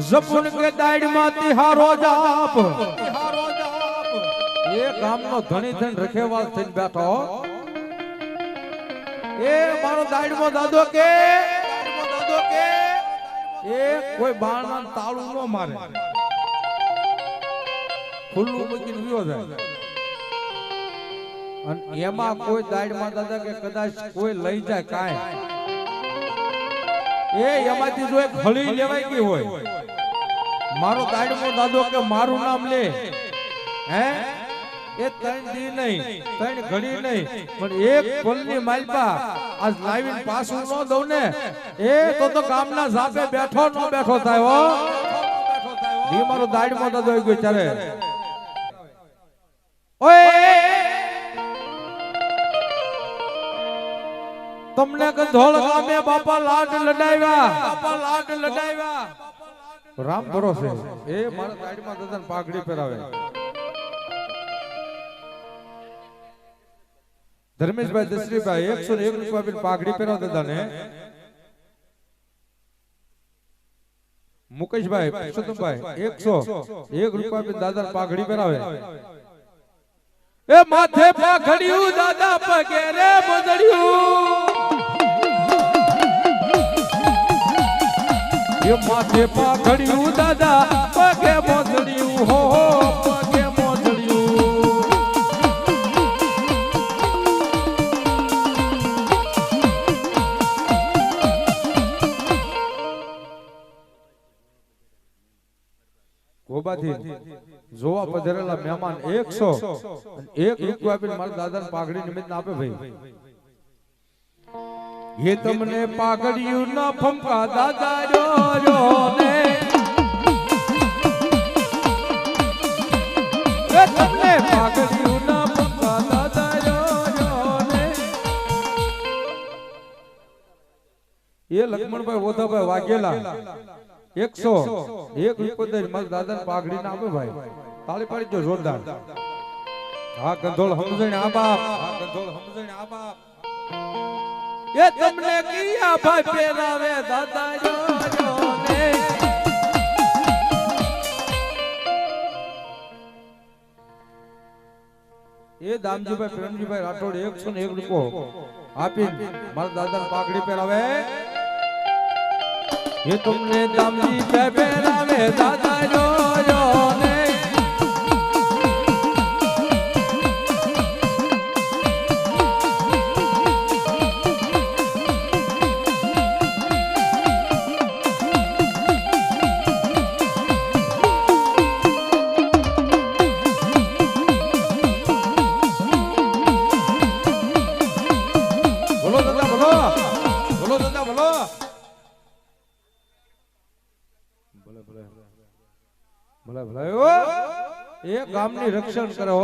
જપુન કે દાઈડમાં તિહારો જાપ. એ ગામનો ધણી થઈને રખેવાલ થઈને બેઠો. એ મારો દાઈડમો દાદો કે. દાદો કે એ કોઈ બાણના તાળું ન મારે. ખુલ્લું મૂકીને વિયો જાય. અને એમાં કોઈ દાઈડમાં દાદા કે કદાચ કોઈ લઈ જાય કાંઈ. એ એમાંથી જો એક હળી લેવાઈ ગઈ હોય. મારો દાડમો દાદો કે મારું નામ લે. હે? એ ત્રણ દી નહીં ત્રણ ઘડી નહીં. પણ એક પલની માલપા આજ લાવીને પાછું ન દઉં ને. એ તો તો કામના ઝાપે બેઠો ન બેઠો થાય હો. દી મારો દાડમો દાદો ગયો ત્યારે ઓય! તમને કે ધોળ ગામે બાપા લાડ લડાવ્યા. બાપા લાડ લડાવ્યા. રામ ભરોસે. એ મારા દાડીમાં દાદાને પાઘડી પહેરાવે. ધર્મેશભાઈ દશરીભાઈ, એકસો ને એક રૂપિયા બિલ પાઘડી પહેરાવ દાદાને. મુકેશભાઈ, પુરુષોત્તમભાઈ, એકસો. એક રૂપિયા બિલ દાદાને પાઘડી પહેરાવે. એ માથે પાઘડિયું, દાદા પગે રે મોદડિયું એ માથે પાઘડિયું, દાદા પગે મોદડિયું હો પગે જોવા પધરેલા મહેમાન એકસો એક રૂપિયા આપીને મારા દાદા પાઘડી નિમિત્ત આપે ભાઈ. એ તમને પાઘડિયું ના ફમકા, દાદા એ દાદા લક્ષ્મણભાઈ વોધાભાઈ વાઘેલા. એકસો. એક પાઘડી ના આપે ભાઈ. તાળી પાડી દો જોરદાર. હા ગંધોળ સમજણ આ બાપ. હા ગંધોળ સમજણ આ બાપ. એ તમને કિયા ભાઈ પહેરાવે દાદા એ દામજીભાઈ, પ્રેમજીભાઈ રાઠોડ એકસો ને એક રૂપો આપી મારા દાદા પાઘડી પહેરાવે. એ તમને દામજી પહેરાવે, દાદા જો બોલો દાદા, બોલો. ભલે ભલે ભલે ભલે એ રક્ષણ કરો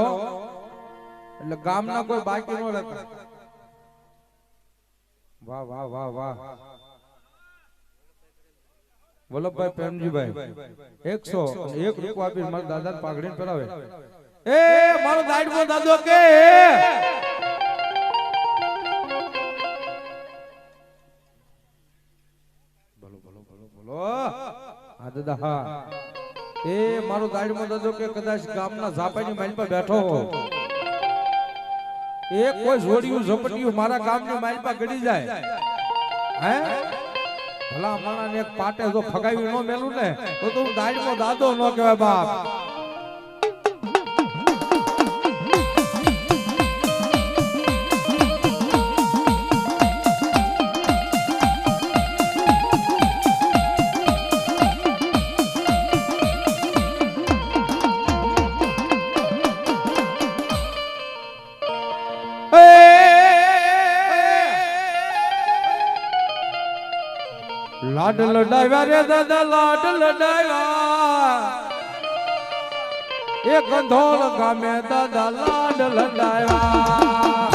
એટલે ગામના કોઈ બાકી ન રહેતા. વાહ વાહ વાહ વાહ. વલ્લભભાઈ પ્રેમજીભાઈ, એકસો એક રૂપિયા આપી મારા દાદા પાઘડી પહેરાવે. એ, મારો દાદો કે. હા દાદા, હા. એ મારો ગાડીમાં દાદો કે કદાચ ગામના ઝાપાની માઇલ પર બેઠો હો. એ કોઈ જોડિયું ઝપટિયું મારા ગામની માઇલ પર ગડી જાય. હે? ભલા માણા ને એક પાટે જો ફગાવી ન મેલું ને, તો તું હું ગાડીમાં દાદો ન કહેવાય બાપ. લાડ લડાવ્યા રે દાદા, લાડ લડાવ્યા. એ ગંધોળ ગામે દાદા લાડ લડાવ્યા.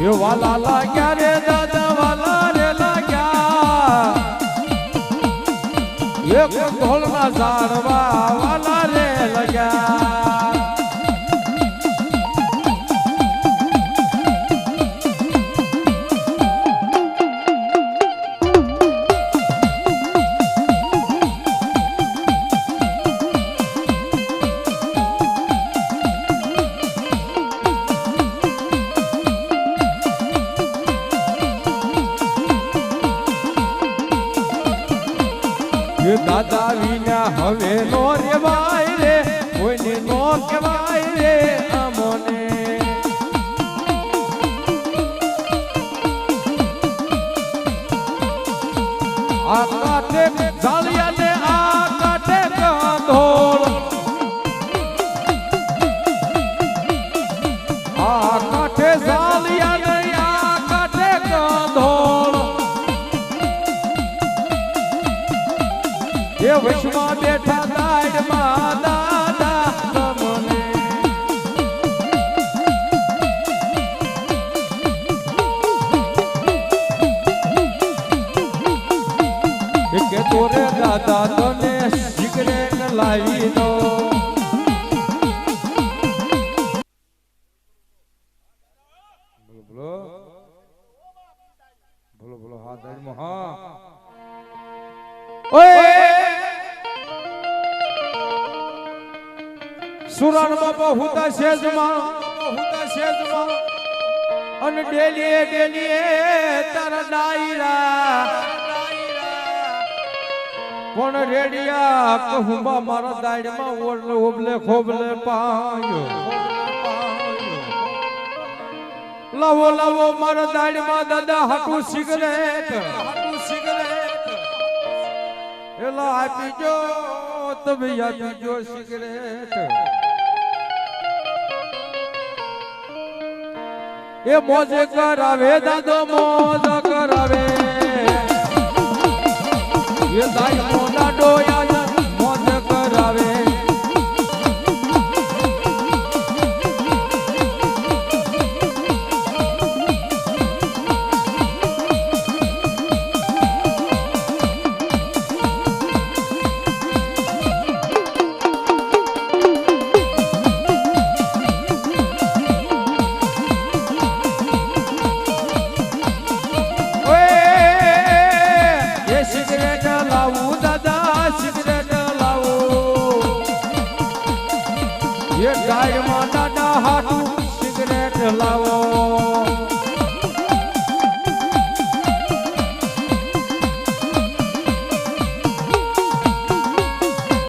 એ વાલા લાગ્યા રે દાદા, વાલા રે લાગ્યા. એક ઢોલના ઝાડવા વાલા કે તોરે દાદા તને સિગરેટ લાવી દો. સુરાણ બાબા હુતા શેજમાં. હુતા શેજમાં. અને ડેલીએ ડેલીએ તારા ડાયરા. પણ રેડિયા કહુંબા મારા દાડમાં ઓરલે ઓબલે ખોબલે પાયો. લાવો લાવો મારા દાડમાં દાદા હાટું સિગરેટ. હાટું સિગરેટ. એલા આપી જો. તમે આપી જો સિગરેટ. એ મોજ કરાવે દાદો મોજ કરાવે. એ દાઈ મોના ડોયા